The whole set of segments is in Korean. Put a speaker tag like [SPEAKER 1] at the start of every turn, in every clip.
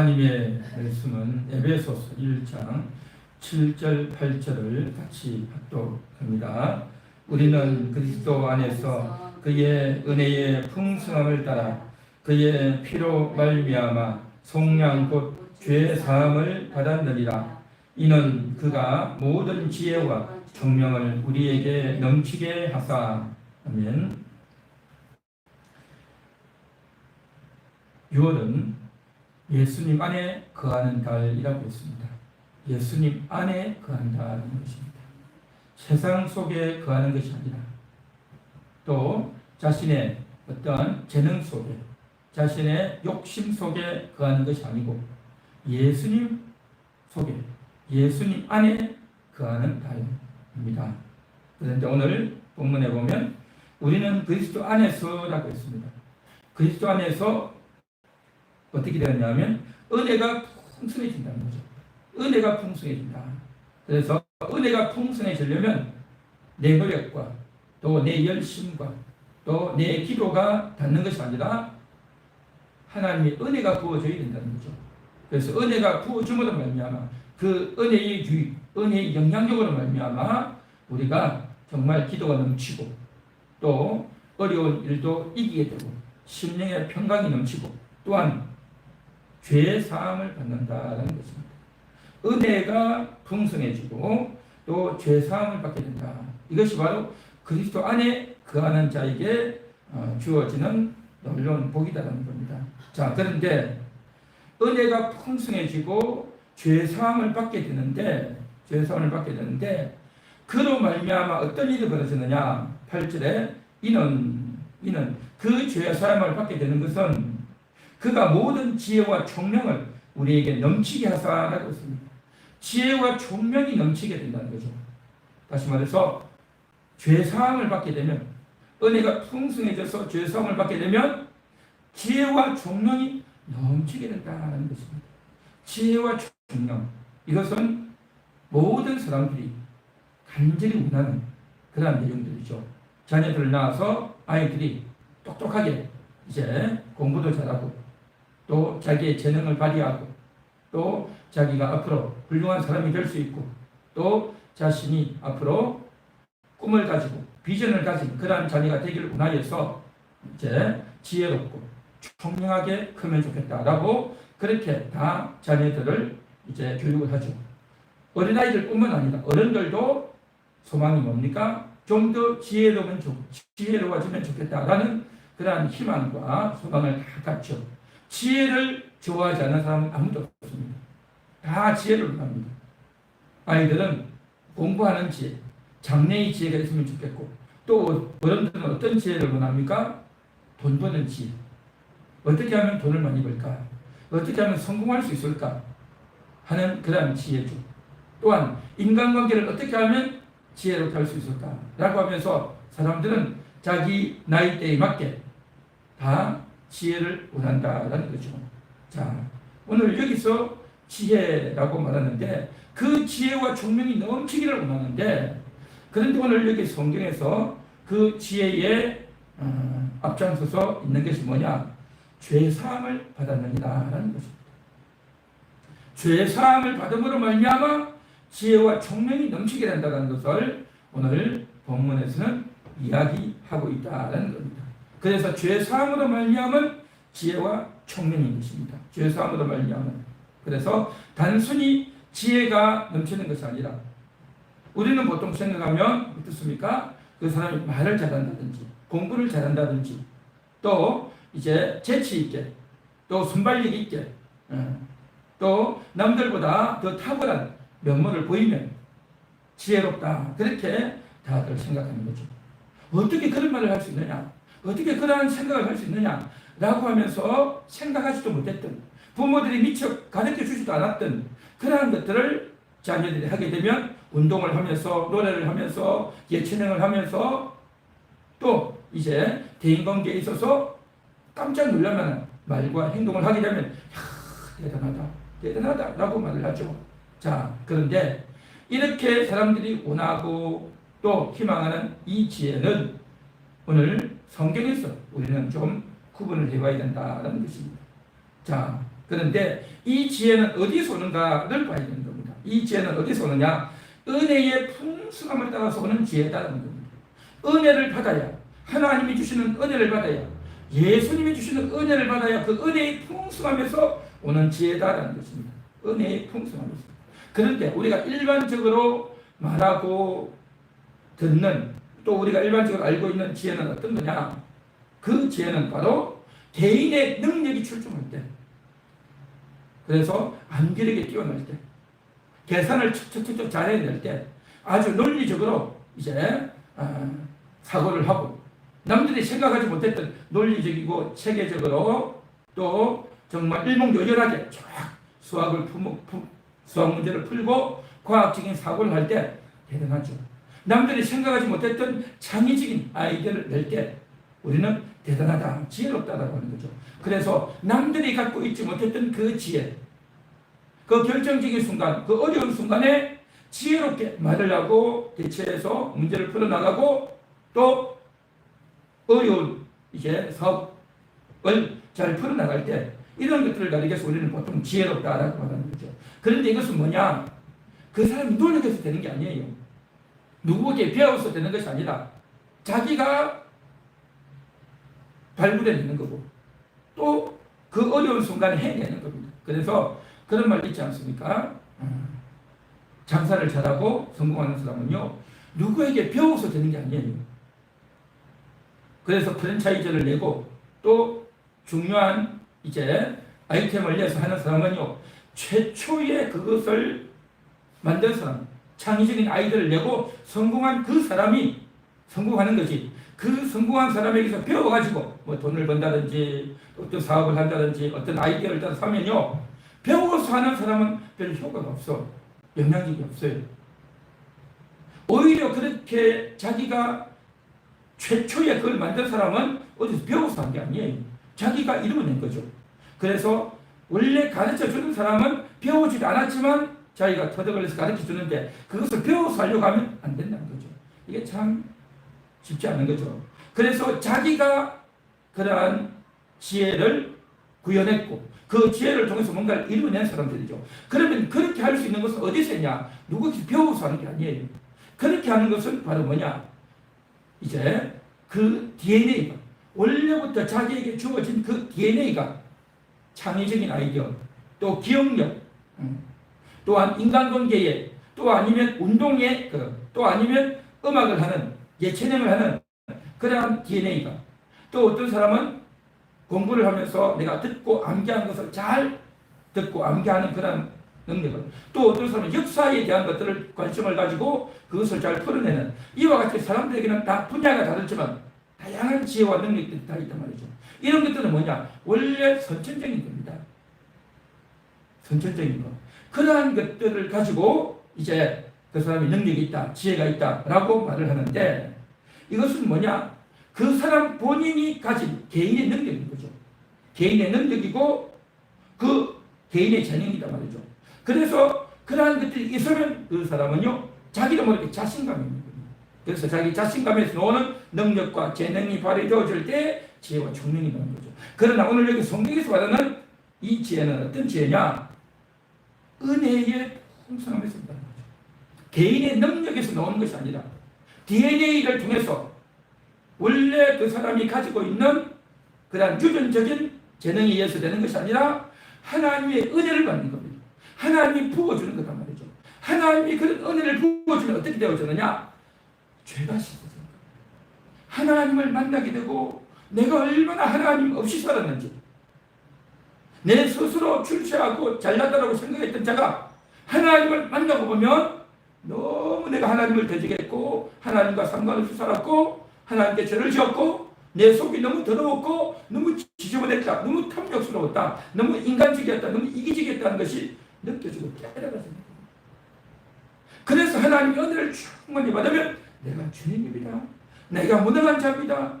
[SPEAKER 1] 하나님의 말씀은 에베소서 1장 7절 8절을 같이 합독합니다. 우리는 그리스도 안에서 그의 은혜의 풍성함을 따라 그의 피로 말미암아 속량 곧 죄 사함을 받았느니라. 이는 그가 모든 지혜와 정명을 우리에게 넘치게 하사 아멘. 6월은 예수님 안에 거하는 달이라고 했습니다. 예수님 안에 거한다는 것입니다. 세상 속에 거하는 것이 아니라 또 자신의 어떤 재능 속에 자신의 욕심 속에 거하는 것이 아니고 예수님 속에 예수님 안에 거하는 달입니다. 그런데 오늘 본문에 보면 우리는 그리스도 안에서라고 했습니다. 그리스도 안에서 어떻게 되었냐면 은혜가 풍성해진다는 거죠. 은혜가 풍성해진다. 그래서 은혜가 풍성해지려면 내 노력과 또 내 열심과 또 내 기도가 닿는 것이 아니라 하나님의 은혜가 부어져야 된다는 거죠. 그래서 은혜가 부어줌으로 말미암아 그 은혜의 유익, 은혜의 영향력으로 말미암아 우리가 정말 기도가 넘치고 또 어려운 일도 이기게 되고 심령의 평강이 넘치고 또한 죄 사함을 받는다라는 것입니다. 은혜가 풍성해지고 또 죄 사함을 받게 된다. 이것이 바로 그리스도 안에 거하는 자에게 어, 주어지는 놀라운 복이다라는 겁니다. 자, 그런데 은혜가 풍성해지고 죄 사함을 받게 되는데 죄 사함을 받게 되는데 그로 말미암아 어떤 일이 벌어지느냐? 8절에 이는 이는 그 죄 사함을 받게 되는 것은 그가 모든 지혜와 총명을 우리에게 넘치게 하사라고 했습니다. 지혜와 총명이 넘치게 된다는 거죠. 다시 말해서 죄 사함을 받게 되면 은혜가 풍성해져서 죄 사함을 받게 되면 지혜와 총명이 넘치게 된다는 것입니다. 지혜와 총명 이것은 모든 사람들이 간절히 원하는 그러한 내용들이죠. 자녀들을 낳아서 아이들이 똑똑하게 이제 공부도 잘하고 또 자기의 재능을 발휘하고 또 자기가 앞으로 훌륭한 사람이 될 수 있고 또 자신이 앞으로 꿈을 가지고 비전을 가진 그러한 자녀가 되기를 원하여서 이제 지혜롭고 총명하게 크면 좋겠다라고 그렇게 다 자녀들을 이제 교육을 하죠. 어린아이들뿐만 아니라 어른들도 소망이 뭡니까? 좀 더 지혜로우면 좋, 지혜로워지면 좋겠다라는 그러한 희망과 소망을 다 갖죠. 지혜를 좋아하지 않는 사람은 아무도 없습니다. 다 지혜를 원합니다. 아이들은 공부하는 지혜, 장래의 지혜가 있으면 좋겠고, 또 어른들은 어떤 지혜를 원합니까? 돈 버는 지혜. 어떻게 하면 돈을 많이 벌까? 어떻게 하면 성공할 수 있을까? 하는 그러한 지혜죠. 또한 인간관계를 어떻게 하면 지혜롭게 할 수 있을까? 라고 하면서 사람들은 자기 나이대에 맞게 다 지혜를 원한다라는 거죠. 자, 오늘 여기서 지혜라고 말하는데 그 지혜와 총명이 넘치기를 원하는데 그런데 오늘 여기 성경에서 그 지혜에 어, 앞장서서 있는 것이 뭐냐? 죄 사함을 받았느니라라는 것입니다. 죄 사함을 받음으로 말미암아 지혜와 총명이 넘치게 된다는 것을 오늘 본문에서는 이야기하고 있다라는 겁니다. 그래서 죄 사함으로 말미암은 지혜와 총명인 것입니다. 죄 사함으로 말미암은 그래서 단순히 지혜가 넘치는 것이 아니라 우리는 보통 생각하면 어떻습니까? 그 사람이 말을 잘한다든지 공부를 잘한다든지 또 이제 재치 있게 또 순발력 있게 어, 또 남들보다 더 탁월한 면모를 보이면 지혜롭다 그렇게 다들 생각하는 거죠. 어떻게 그런 말을 할 수 있느냐? 어떻게 그러한 생각을 할 수 있느냐? 라고 하면서 생각하지도 못했던 부모들이 미처 가르쳐 주지도 않았던 그러한 것들을 자녀들이 하게 되면 운동을 하면서 노래를 하면서 예체능을 하면서 또 이제 대인관계에 있어서 깜짝 놀랄만한 말과 행동을 하게 되면 야, 대단하다 대단하다 라고 말을 하죠 자 그런데 이렇게 사람들이 원하고 또 희망하는 이 지혜는 오늘 성경에서 우리는 좀 구분을 해봐야 된다는 것입니다 자 그런데 이 지혜는 어디서 오는가를 봐야 되는 겁니다. 이 지혜는 어디서 오느냐? 은혜의 풍성함을 따라서 오는 지혜다라는 겁니다. 은혜를 받아야 하나님이 주시는 은혜를 받아야 예수님이 주시는 은혜를 받아야 그 은혜의 풍성함에서 오는 지혜다라는 것입니다. 은혜의 풍성함에서. 그런데 우리가 일반적으로 말하고 듣는 또 우리가 일반적으로 알고 있는 지혜는 어떤 거냐? 그 지혜는 바로 개인의 능력이 출중할 때, 그래서 암기력이 뛰어날 때, 계산을 척척척 잘 해낼 때, 아주 논리적으로 이제 아, 사고를 하고 남들이 생각하지 못했던 논리적이고 체계적으로 또 정말 일목요연하게 쫙 수학을 품, 품, 수학 문제를 풀고 과학적인 사고를 할 때 대단하죠. 남들이 생각하지 못했던 창의적인 아이디어를 낼 때 우리는 대단하다, 지혜롭다라고 하는 거죠. 그래서 남들이 갖고 있지 못했던 그 지혜, 그 결정적인 순간, 그 어려운 순간에 지혜롭게 말을 하고 대처해서 문제를 풀어나가고 또 어려운 이제 사업을 잘 풀어나갈 때 이런 것들을 가리켜 서 우리는 보통 지혜롭다라고 말하는 거죠. 그런데 이것은 뭐냐? 그 사람이 노력해서 되는 게 아니에요. 누구에게 배워서 되는 것이 아니라 자기가 발굴해내는 거고 또 그 어려운 순간에 해내는 겁니다. 그래서 그런 말 있지 않습니까? 음, 장사를 잘하고 성공하는 사람은요 누구에게 배워서 되는 게 아니에요. 그래서 프랜차이즈를 내고 또 중요한 이제 아이템을 내서 하는 사람은요 최초의 그것을 만든 사람 창의적인 아이디어를 내고 성공한 그 사람이 성공하는 거지. 그 성공한 사람에게서 배워가지고 뭐 돈을 번다든지 어떤 사업을 한다든지 어떤 아이디어를 따서 하면요. 배워서 하는 사람은 별 효과가 없어. 영향력이 없어요. 오히려 그렇게 자기가 최초에 그걸 만든 사람은 어디서 배워서 한 게 아니에요. 자기가 이루어낸 거죠. 그래서 원래 가르쳐 주는 사람은 배우지도 않았지만 자기가 터득을해서 가르쳐 주는데 그것을 배워서 하려고 하면 안 된다는 거죠. 이게 참 쉽지 않은 거죠. 그래서 자기가 그러한 지혜를 구현했고 그 지혜를 통해서 뭔가를 이루어낸 사람들이죠. 그러면 그렇게 할 수 있는 것은 어디서 했냐? 누구에게 배워서 하는 게 아니에요. 그렇게 하는 것은 바로 뭐냐? 이제 그 DNA가 원래부터 자기에게 주어진 그 DNA가 창의적인 아이디어, 또 기억력, 음, 또한 인간관계에, 또 아니면 운동에, 그, 또 아니면 음악을 하는 예체능을 하는 그러한 DNA가 또 어떤 사람은 공부를 하면서 내가 듣고 암기한 것을 잘 듣고 암기하는 그런 능력을 또 어떤 사람은 역사에 대한 것들을 관심을 가지고 그것을 잘 풀어내는 이와 같이 사람들에게는 다 분야가 다르지만 다양한 지혜와 능력들이 다 있단 말이죠. 이런 것들은 뭐냐? 원래 선천적인 겁니다. 선천적인 것. 그러한 것들을 가지고 이제 그 사람이 능력이 있다, 지혜가 있다 라고 말을 하는데 이것은 뭐냐? 그 사람 본인이 가진 개인의 능력인 거죠. 개인의 능력이고 그 개인의 재능이다 말이죠. 그래서 그러한 것들이 있으면 그 사람은요 자기도 모르게 자신감이 있는. 그래서 자기 자신감에서 나오는 능력과 재능이 발휘되어질 때 지혜와 총명이 나오는 거죠. 그러나 오늘 여기 성경에서 말하는 이 지혜는 어떤 지혜냐? 은혜의 풍성함에서 나오는 거죠. 개인의 능력에서 나오는 것이 아니라 DNA를 통해서 원래 그 사람이 가지고 있는 그런 유전적인 재능에 의해서 되는 것이 아니라 하나님의 은혜를 받는 겁니다. 하나님이 부어주는 거단 말이죠. 하나님이 그런 은혜를 부어주면 어떻게 되어지느냐? 죄가 씻어져. 하나님을 만나게 되고 내가 얼마나 하나님 없이 살았는지 내 스스로 출세하고 잘났다고 생각했던 자가 하나님을 만나고 보면 너무 내가 하나님을 대적했고 하나님과 상관없이 살았고 하나님께 죄를 지었고 내 속이 너무 더러웠고 너무 지저분했다 너무 탐욕스러웠다 너무 인간적이었다 너무 이기적이었다는 것이 느껴지고 깨달아집니다. 그래서 하나님의 은혜를 충만히 받으면 내가 주님입니다. 내가 무능한 자입니다.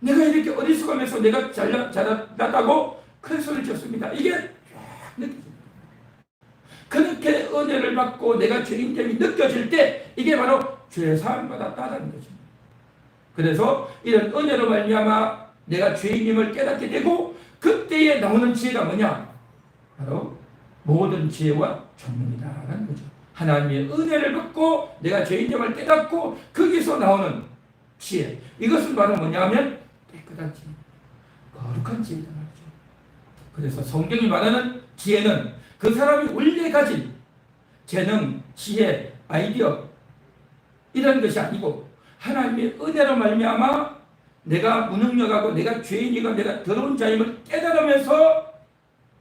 [SPEAKER 1] 내가 이렇게 어리석으면서 내가 잘났다고 큰 소리를 쳤습니다 이게 그렇게 은혜를 받고 내가 죄인됨이 느껴질 때 이게 바로 죄사함 받았다는 것입니다. 그래서 이런 은혜로 말미암아 내가 죄인임을 깨닫게 되고 그때에 나오는 지혜가 뭐냐? 바로 모든 지혜와 총명이다라는 거죠. 하나님의 은혜를 받고 내가 죄인됨을 깨닫고 거기서 나오는 지혜. 이것은 바로 뭐냐면 깨끗한 지혜, 거룩한 지혜다. 그래서 성경이 말하는 지혜는 그 사람이 원래 가진 재능, 지혜, 아이디어 이런 것이 아니고 하나님의 은혜로 말미암아 내가 무능력하고 내가 죄인이고 내가 더러운 자임을 깨달으면서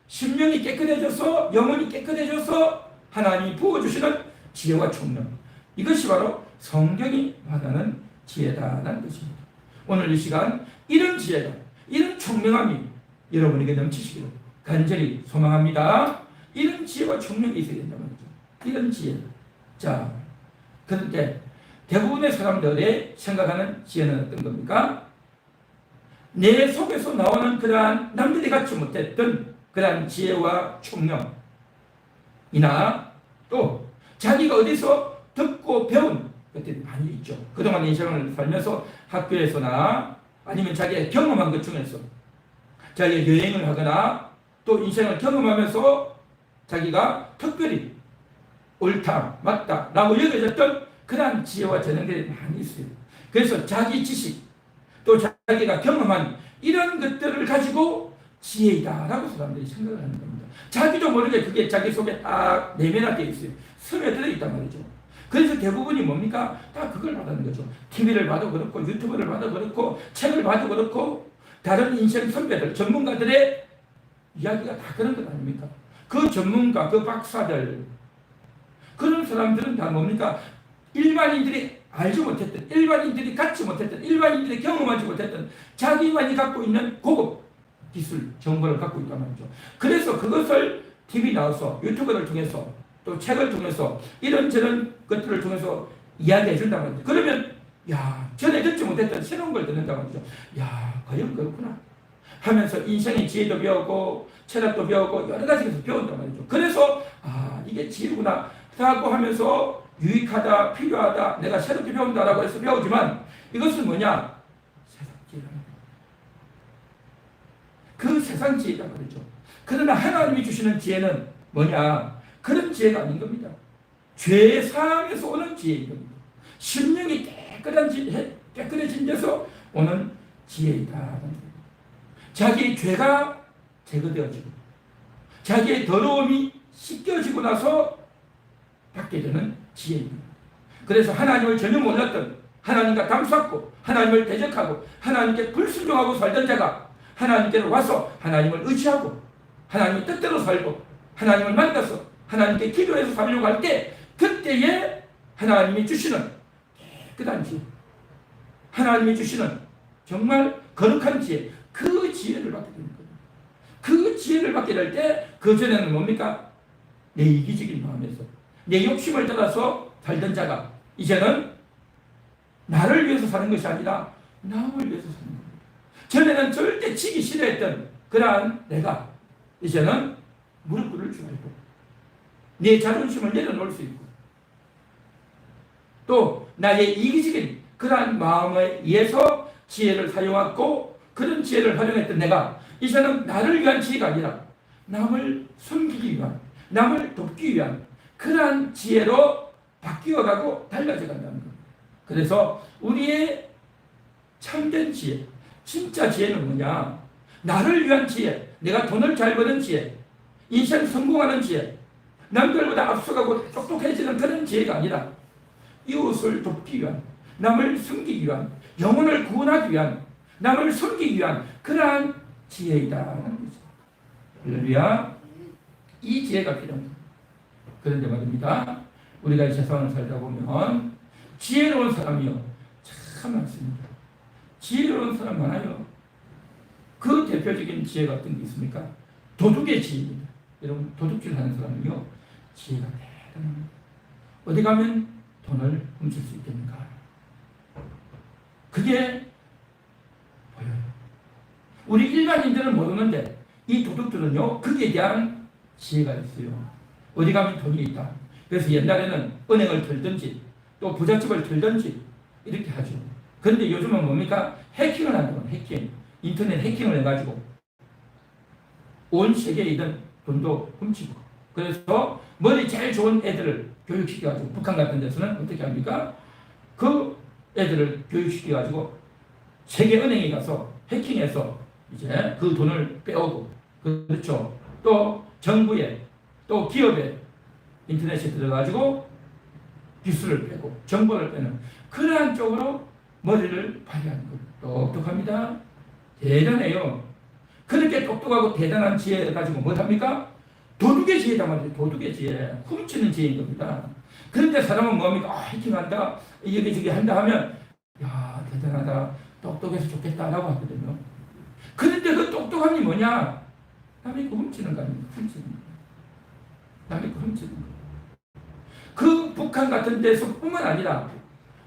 [SPEAKER 1] 심령이 깨끗해져서 영혼이 깨끗해져서 하나님이 부어주시는 지혜와 총명 이것이 바로 성경이 말하는 지혜다라는 것입니다. 오늘 이 시간 이런 지혜가 이런 총명함이 여러분에게 넘치시기를 간절히 소망합니다. 이런 지혜와 총명이 있어야 된다 말이죠. 이런 지혜. 자, 그런데 대부분의 사람들의 생각하는 지혜는 어떤 겁니까? 내 속에서 나오는 그러한 남들이 갖지 못했던 그러한 지혜와 총명이나 또 자기가 어디서 듣고 배운 것들이 많이 있죠. 그동안 인생을 살면서 학교에서나 아니면 자기가 경험한 것 중에서 자기가 여행을 하거나 또 인생을 경험하면서 자기가 특별히 옳다, 맞다 라고 여겨졌던 그러한 지혜와 재능들이 많이 있어요. 그래서 자기 지식 또 자기가 경험한 이런 것들을 가지고 지혜이다라고 사람들이 생각을 하는 겁니다. 자기도 모르게 그게 자기 속에 딱 내면화되어 있어요. 스며들어 있단 말이죠. 그래서 대부분이 뭡니까? 다 그걸 받는 거죠. TV를 봐도 그렇고 유튜브를 봐도 그렇고 책을 봐도 그렇고 다른 인생 선배들, 전문가들의 이야기가 다 그런 것 아닙니까? 그 전문가, 그 박사들 그런 사람들은 다 뭡니까? 일반인들이 알지 못했던, 일반인들이 갖지 못했던, 일반인들이 경험하지 못했던 자기만이 갖고 있는 고급 기술, 정보를 갖고 있단 말이죠. 그래서 그것을 TV 나와서 유튜브를 통해서 또 책을 통해서 이런저런 것들을 통해서 이야기해 준단 말이죠. 그러면 야 전에 듣지 못했던 새로운 걸 듣는단 말이죠. 야 과연 그렇구나 하면서 인생의 지혜도 배우고 철학도 배우고 여러 가지 에서 배운단 말이죠. 그래서 아 이게 지혜구나 라고 하면서 유익하다 필요하다 내가 새롭게 배운다라고 해서 배우지만 이것은 뭐냐 세상 지혜라는. 그 세상 지혜다 말이죠. 그러나 하나님이 주시는 지혜는 뭐냐? 그런 지혜가 아닌 겁니다. 죄 사함에서 오는 지혜인 겁니다. 심령이 깨끗한 지, 깨끗해진 데서 오는 지혜이다. 자기 죄가 제거되어지고, 자기의 더러움이 씻겨지고 나서 받게 되는 지혜입니다. 그래서 하나님을 전혀 몰랐던 하나님과 담쌓고 하나님을 대적하고 하나님께 불순종하고 살던 자가 하나님께로 와서 하나님을 의지하고 하나님의 뜻대로 살고 하나님을 만나서 하나님께 기도해서 살려고 할 때 그때에 하나님이 주시는 지혜 하나님이 주시는 정말 거룩한 지혜 그 지혜를 받게 되는 거예요. 그 지혜를 받게 될 때 그 전에는 뭡니까? 내 이기적인 마음에서 내 욕심을 따라서 살던 자가 이제는 나를 위해서 사는 것이 아니라 남을 위해서 사는 거예요. 전에는 절대 지기 싫어했던 그러한 내가 이제는 무릎 꿇을 줄 알고 내 자존심을 내려놓을 수 있고 또 나의 이기적인 그러한 마음에 의해서 지혜를 사용하고 그런 지혜를 활용했던 내가 이제는 나를 위한 지혜가 아니라 남을 섬기기 위한 남을 돕기 위한 그러한 지혜로 바뀌어가고 달라져 간다는 겁니다. 그래서 우리의 참된 지혜, 진짜 지혜는 뭐냐? 나를 위한 지혜, 내가 돈을 잘 버는 지혜, 인생 성공하는 지혜, 남들보다 앞서가고 똑똑해지는 그런 지혜가 아니라 이웃을 돕기 위한, 남을 섬기기 위한, 영혼을 구원하기 위한, 남을 섬기기 위한 그러한 지혜이다라는 거죠. 할렐루야. 이 지혜가 필요합니다. 그런데 말입니다. 우리가 이 세상을 살다 보면 지혜로운 사람이요. 참 많습니다. 지혜로운 사람 많아요. 그 대표적인 지혜가 어떤 게 있습니까? 도둑의 지혜입니다. 여러분, 도둑질 하는 사람은요, 지혜가 대단합니다. 어디 가면 돈을 훔칠 수 있겠는가? 그게 보여요. 우리 일반인들은 모르는데, 이 도둑들은요, 거기에 대한 지혜가 있어요. 어디 가면 돈이 있다. 그래서 옛날에는 은행을 털든지, 또 부잣집을 털든지, 이렇게 하죠. 그런데 요즘은 뭡니까? 해킹을 한다고 해킹. 인터넷 해킹을 해가지고 온 세계에 있는 돈도 훔치고 그래서 머리 제일 좋은 애들을 교육시켜가지고 북한 같은 데서는 어떻게 합니까? 그 애들을 교육시켜가지고 세계은행에 가서 해킹해서 이제 그 돈을 빼오고 그렇죠. 또 정부에 또 기업에 인터넷에 들어가지고 기술을 빼고 정보를 빼는 그러한 쪽으로 머리를 발휘하는 거예요. 똑똑합니다. 대단해요. 그렇게 똑똑하고 대단한 지혜를 가지고 못합니까? 도둑의 지혜다 말이죠. 도둑의 지혜. 훔치는 지혜인 겁니다. 그런데 사람은 뭐합니까? 아, 해킹한다. 여기저기 한다 하면 야 대단하다. 똑똑해서 좋겠다라고 하거든요. 그런데 그 똑똑함이 뭐냐? 남의 거 훔치는 거 아닙니까? 훔치는 거. 남의 거 훔치는 거. 그 북한 같은 데서뿐만 아니라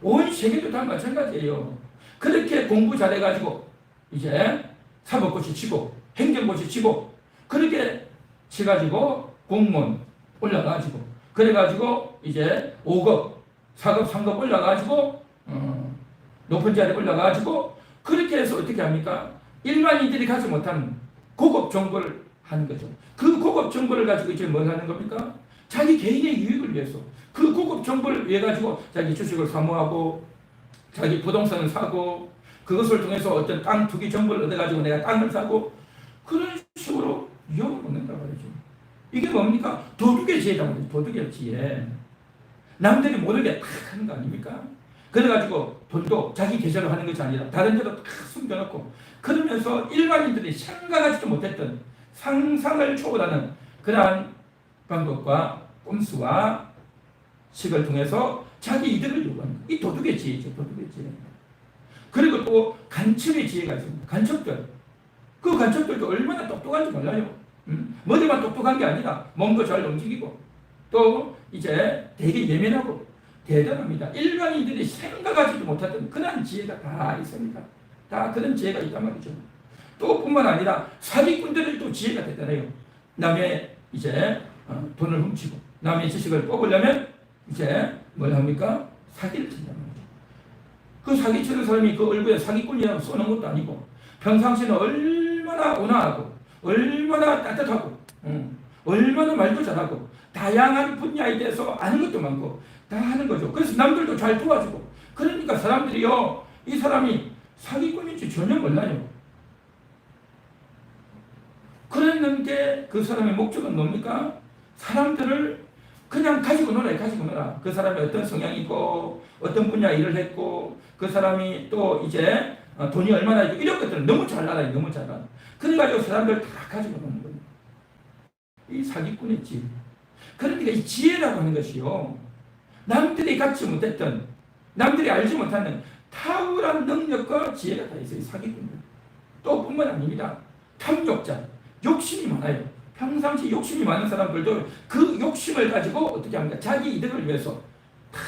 [SPEAKER 1] 온 세계도 다 마찬가지예요. 그렇게 공부 잘해가지고 이제 사법고시 치고 행정고시 치고 그렇게 치가지고 공무원 올라가지고 그래가지고 이제 5급, 4급, 3급 올라가지고 어, 높은 자리에 올라가지고 그렇게 해서 어떻게 합니까? 일반인들이 가지 못하는 고급 정보를 하는 거죠. 그 고급 정보를 가지고 이제 뭘 하는 겁니까? 자기 개인의 유익을 위해서 그 고급 정보를 위해 가지고 자기 주식을 사모하고 자기 부동산을 사고 그것을 통해서 어떤 땅 투기 정보를 얻어가지고 내가 땅을 사고 그런 식으로 먹는다 말이죠. 이게 뭡니까? 도둑의 지혜다 말이죠. 도둑의 지혜. 남들이 모르게 탁 하는 거 아닙니까? 그래가지고 돈도 자기 계좌로 하는 것이 아니라 다른 데로 탁 숨겨놓고 그러면서 일반인들이 생각하지도 못했던 상상을 초월하는 그러한 방법과 꼼수와 식을 통해서 자기 이득을 요구하는. 이 도둑의 지혜죠. 도둑의 지혜. 그리고 또 간첩의 지혜가 있습니다. 간첩들. 그 간첩들도 얼마나 똑똑한지 몰라요. 음? 머리만 똑똑한 게 아니라 몸도 잘 움직이고 또 이제 되게 예민하고 대단합니다. 일반인들이 생각하지도 못했던 그런 지혜가 다 있습니다. 다 그런 지혜가 있단 말이죠. 또 뿐만 아니라 사기꾼들도 지혜가 대단해요. 남의 이제 어, 돈을 훔치고 남의 지식을 뽑으려면 이제 뭘 합니까? 사기를 친단. 그 사기치는 사람이 그 얼굴에 사기꾼이라고 써놓은 것도 아니고 평상시는 얼마나 온화하고 얼마나 따뜻하고 음, 얼마나 말도 잘하고 다양한 분야에 대해서 아는 것도 많고 다 하는 거죠. 그래서 남들도 잘 도와주고 그러니까 사람들이요 이 사람이 사기꾼인지 전혀 몰라요. 그랬는데 그 사람의 목적은 뭡니까? 사람들을 그냥 가지고 놀아요, 가지고 놀아. 그 사람이 어떤 성향이고, 어떤 분야 일을 했고, 그 사람이 또 이제 어, 돈이 얼마나 있고, 이런 것들을 너무 잘 알아요, 너무 잘 알아. 그래가지고 사람들 다 가지고 노는 거예요. 이 사기꾼의 지혜. 그러니까 이 지혜라고 하는 것이요. 남들이 갖지 못했던, 남들이 알지 못하는 탁월한 능력과 지혜가 다 있어요, 사기꾼들. 또 뿐만 아닙니다. 탐욕자, 욕심이 많아요. 평상시 욕심이 많은 사람들도 그 욕심을 가지고 어떻게 합니까? 자기 이득을 위해서 다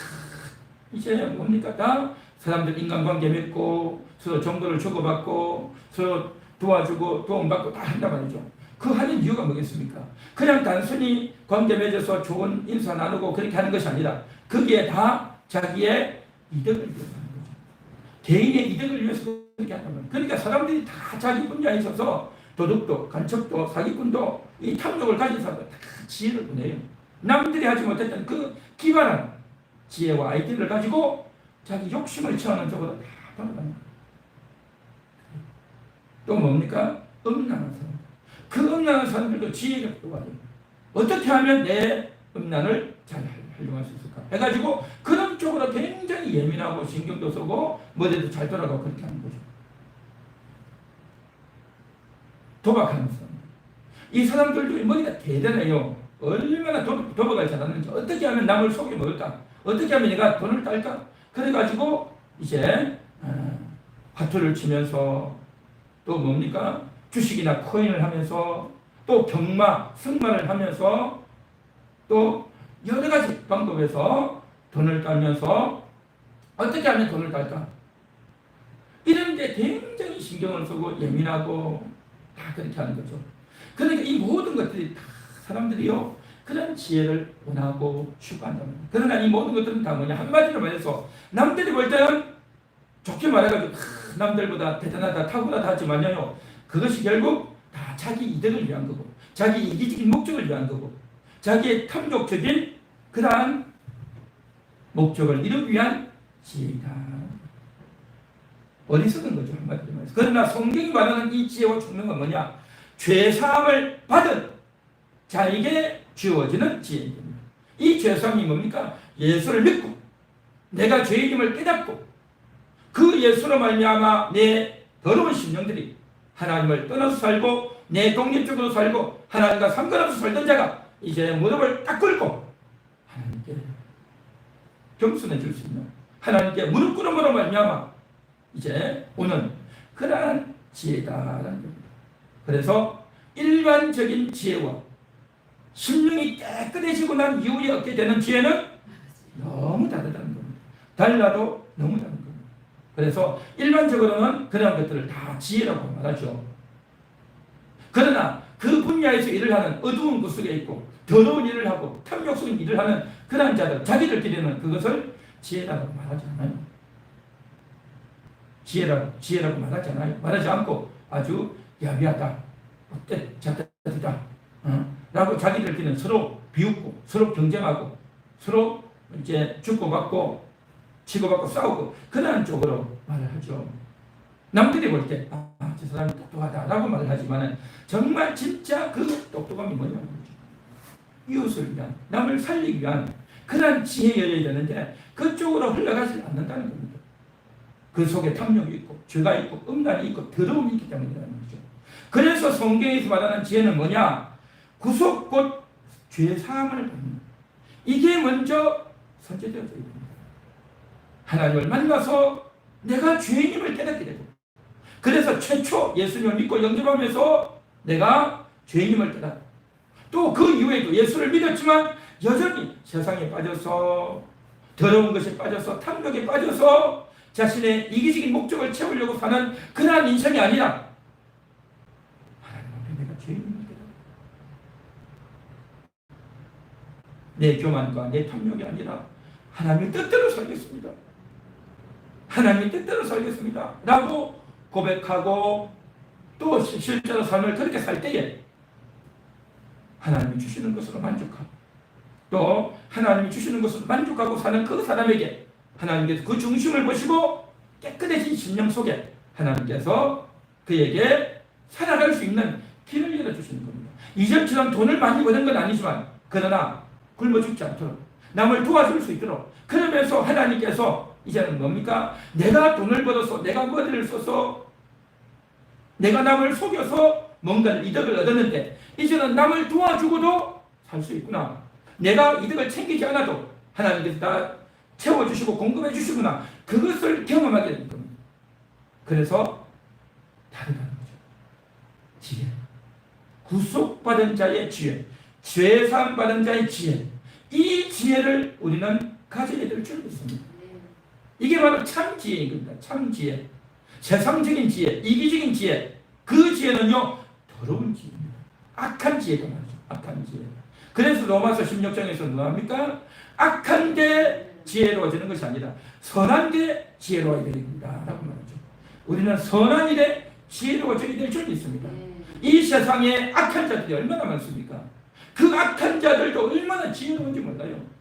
[SPEAKER 1] 이제 뭡니까? 다 사람들 인간관계 맺고 서로 정보를 주고받고 서로 도와주고 도움받고 다 한단 말이죠. 그 하는 이유가 뭐겠습니까? 그냥 단순히 관계 맺어서 좋은 인사 나누고 그렇게 하는 것이 아니라 거기에 다 자기의 이득을 위해서 하는 거죠. 개인의 이득을 위해서 그렇게 한단 말이에요. 그러니까 사람들이 다 자기 분야에 있어서 도둑도 간첩도 사기꾼도 이 탐욕을 가진 사람들 다 지혜를 보내요. 남들이 하지 못했던 그 기발한 지혜와 아이디어를 가지고 자기 욕심을 채우는 쪽으로 다 돌아갑니다. 또 뭡니까? 음란한 사람. 그 음란한 사람들도 지혜가 필요하죠. 어떻게 하면 내 음란을 잘 활용할 수 있을까? 해가지고 그런 쪽으로 굉장히 예민하고 신경도 쓰고 머리도 잘 돌아가고 그렇게 하는 거죠. 도박하는 사람. 이 사람들도 머리가 대단해요. 얼마나 도, 도박을 잘하는지 어떻게 하면 남을 속여 먹을까? 어떻게 하면 내가 돈을 딸까? 그래가지고 이제 어, 화투를 치면서 또 뭡니까? 주식이나 코인을 하면서 또 경마, 승마를 하면서 또 여러 가지 방법에서 돈을 따면서 어떻게 하면 돈을 딸까? 이런 데 굉장히 신경을 쓰고 예민하고 다 그렇게 하는 거죠. 그러니까 이 모든 것들이 다 사람들이요 그런 지혜를 원하고 추구한다. 그러나 이 모든 것들은 다 뭐냐 한마디로 말해서 남들이 볼 때는 좋게 말해가지고 남들보다 대단하다 탁월하다 하지만요 그것이 결국 다 자기 이득을 위한 거고 자기 이기적인 목적을 위한 거고 자기의 탐욕적인 그러한 목적을 이루기 위한 지혜이다. 어리석은 거죠 한마디로 말해서. 그러나 성경이 말하는 이 지혜와 총명은 뭐냐? 죄사함을 받은 자에게 주어지는 지혜입니다. 이 죄사함이 뭡니까? 예수를 믿고 내가 죄인임을 깨닫고 그 예수로 말미암아 내 더러운 심령들이 하나님을 떠나서 살고 내 독립적으로 살고 하나님과 상관없이 살던 자가 이제 무릎을 딱 꿇고 하나님께 겸손해 줄 수 있는 하나님께 무릎 꿇음으로 말미암아 이제 오는 그러한 지혜다라는 겁니다. 그래서 일반적인 지혜와 심령이 깨끗해지고 난 이후에 얻게 되는 지혜는 너무 다르다는 겁니다. 달라도 너무 겁니다. 그래서 일반적으로는 그런 것들을 다 지혜라고 말하죠. 그러나 그 분야에서 일을 하는 어두운 곳 속에 있고 더러운 일을 하고 탐욕스러운 일을 하는 그런 자들 자기들끼리는 그것을 지혜라고 말하지 않아요. 지혜라고 지혜라고 말하지 않아요. 말하지 않고 아주 야비하다, 어때 자다다, 어? 라고 자기들끼리는 서로 비웃고 서로 경쟁하고 서로 이제 주고받고 치고받고 싸우고 그러한 쪽으로 말을 하죠. 남들이 볼 때 아, 저 사람이 똑똑하다라고 말을 하지만 정말 진짜 그 똑똑함이 뭐냐는 거죠. 이웃을 위한 남을 살리기 위한 그러한 지혜여야 되는데 그쪽으로 흘러가지 않는다는 겁니다. 그 속에 탐욕이 있고 죄가 있고 음란이 있고 더러움이 있기 때문이라는 거죠. 그래서 성경에서 말하는 지혜는 뭐냐? 구속 곧 죄사함을 받는 이게 먼저 선제되어져 있습니다. 하나님을 만나서 내가 죄인임을 깨닫게 되고 그래서 최초 예수님을 믿고 영접하면서 내가 죄인임을 깨닫고 또 그 이후에도 예수를 믿었지만 여전히 세상에 빠져서 더러운 것에 빠져서 탐욕에 빠져서 자신의 이기적인 목적을 채우려고 사는 그러한 인생이 아니라 하나님 앞에 내가 깨닫고 내 교만과 내 탐욕이 아니라 하나님의 뜻대로 살겠습니다. 하나님의 뜻대로 살겠습니다. 라고 고백하고 또 시- 실제로 삶을 그렇게 살 때에 하나님이 주시는 것으로 만족하고 또 하나님이 주시는 것으로 만족하고 사는 그 사람에게 하나님께서 그 중심을 보시고 깨끗해진 심령 속에 하나님께서 그에게 살아갈 수 있는 길을 열어주시는 겁니다. 이전처럼 돈을 많이 버는 건 아니지만 그러나 굶어 죽지 않도록 남을 도와줄 수 있도록 그러면서 하나님께서 이제는 뭡니까? 내가 돈을 벌어서 내가 머리를 써서 내가 남을 속여서 뭔가를 이득을 얻었는데 이제는 남을 도와주고도 살 수 있구나. 내가 이득을 챙기지 않아도 하나님께서 다 채워주시고 공급해 주시구나. 그것을 경험하게 되는 겁니다. 그래서 다르다는 거죠. 지혜. 구속받은 자의 지혜. 죄사함 받은 자의 지혜. 이 지혜를 우리는 가져야 될 줄 믿습니다. 이게 바로 참 지혜인 겁니다. 참 지혜. 세상적인 지혜, 이기적인 지혜. 그 지혜는요, 더러운 지혜입니다. 악한 지혜가 말이죠. 악한 지혜. 그래서 로마서 16장에서 뭐합니까? 악한 게 지혜로워지는 것이 아니라 선한 게 지혜로워야 됩니다. 라고 말하죠. 우리는 선한 일에 지혜로워져야 될줄 믿습니다. 이 세상에 악한 자들이 얼마나 많습니까? 그 악한 자들도 얼마나 지혜로운지 몰라요.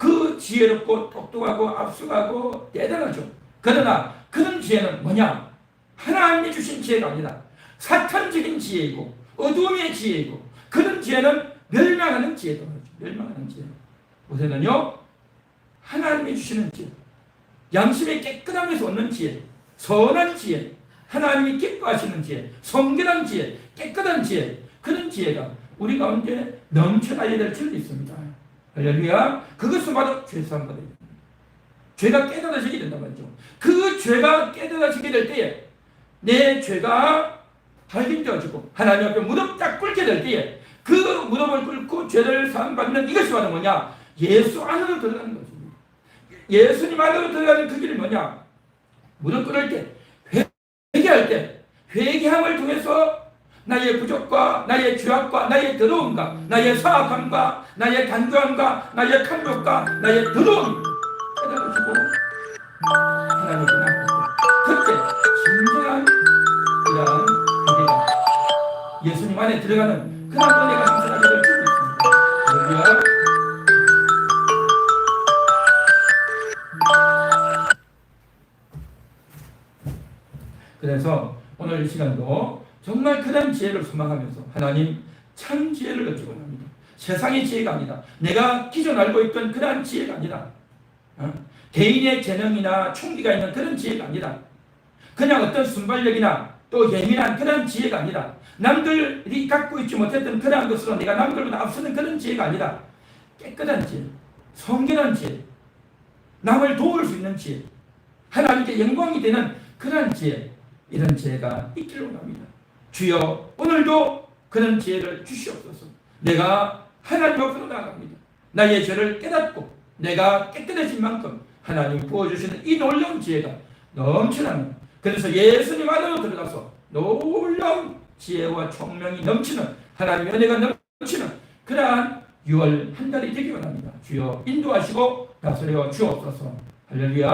[SPEAKER 1] 그 지혜롭고 똑똑하고 앞서가고 대단하죠. 그러나 그런 지혜는 뭐냐? 하나님이 주신 지혜가 아니라 사탄적인 지혜이고 어두움의 지혜이고 그런 지혜는 멸망하는 말이죠. 멸망하는 지혜. 우선은요 하나님이 주시는 지혜, 양심의 깨끗함에서 얻는 지혜, 선한 지혜, 하나님이 기뻐하시는 지혜, 성결한 지혜, 깨끗한 지혜 그런 지혜가 우리 가운데 넘쳐나야 될 줄이 있습니다. 할렐루야. 그것은 바로 죄사함 받아야 됩니다. 죄가 깨달아지게 된단 말이죠. 그 죄가 깨달아지게 될 때에 내 죄가 발견되어지고 하나님 앞에 무릎 딱 꿇게 될 때에 그 무릎을 꿇고 죄를 사함받는 이것이 바로 뭐냐? 예수 안으로 들어가는 것입니다. 예수님 안으로 들어가는 그 길이 뭐냐? 무릎 꿇을 때, 회개할 때, 회개함을 통해서 나의 부족과 나의 죄악과 나의 더러움과 나의 사악함과 나의 간교함과 나의 탐욕과 나의 더러움 깨달아지고 하나님을 만나고 그때 진정한 이러한 회개가 예수님 안에 들어가는 그런 은혜가 넘쳐나게 될 줄로 믿습니다. 할렐루야. 그래서 오늘 이 시간도 정말 그런 지혜를 소망하면서 하나님 참 지혜를 여쭈고 합니다. 세상의 지혜가 아니다. 내가 기존 알고 있던 그러한 지혜가 아니다. 어? 개인의 재능이나 총기가 있는 그런 지혜가 아니다. 그냥 어떤 순발력이나 또 예민한 그런 지혜가 아니라 남들이 갖고 있지 못했던 그러한 것으로 내가 남들보다 앞서는 그런 지혜가 아니라 깨끗한 지혜, 성결한 지혜, 남을 도울 수 있는 지혜, 하나님께 영광이 되는 그러한 지혜, 이런 지혜가 있기를 원합니다. 주여 오늘도 그런 지혜를 주시옵소서. 내가 하나님 앞으로 나아갑니다. 나의 죄를 깨닫고 내가 깨끗해진 만큼 하나님 부어주시는 이 놀라운 지혜가 넘쳐납니다. 그래서 예수님 안으로 들어가서 놀라운 지혜와 총명이 넘치는 하나님의 은혜가 넘치는 그러한 6월 한 달이 되기 원합니다. 주여 인도하시고 다스려 주옵소서. 할렐루야.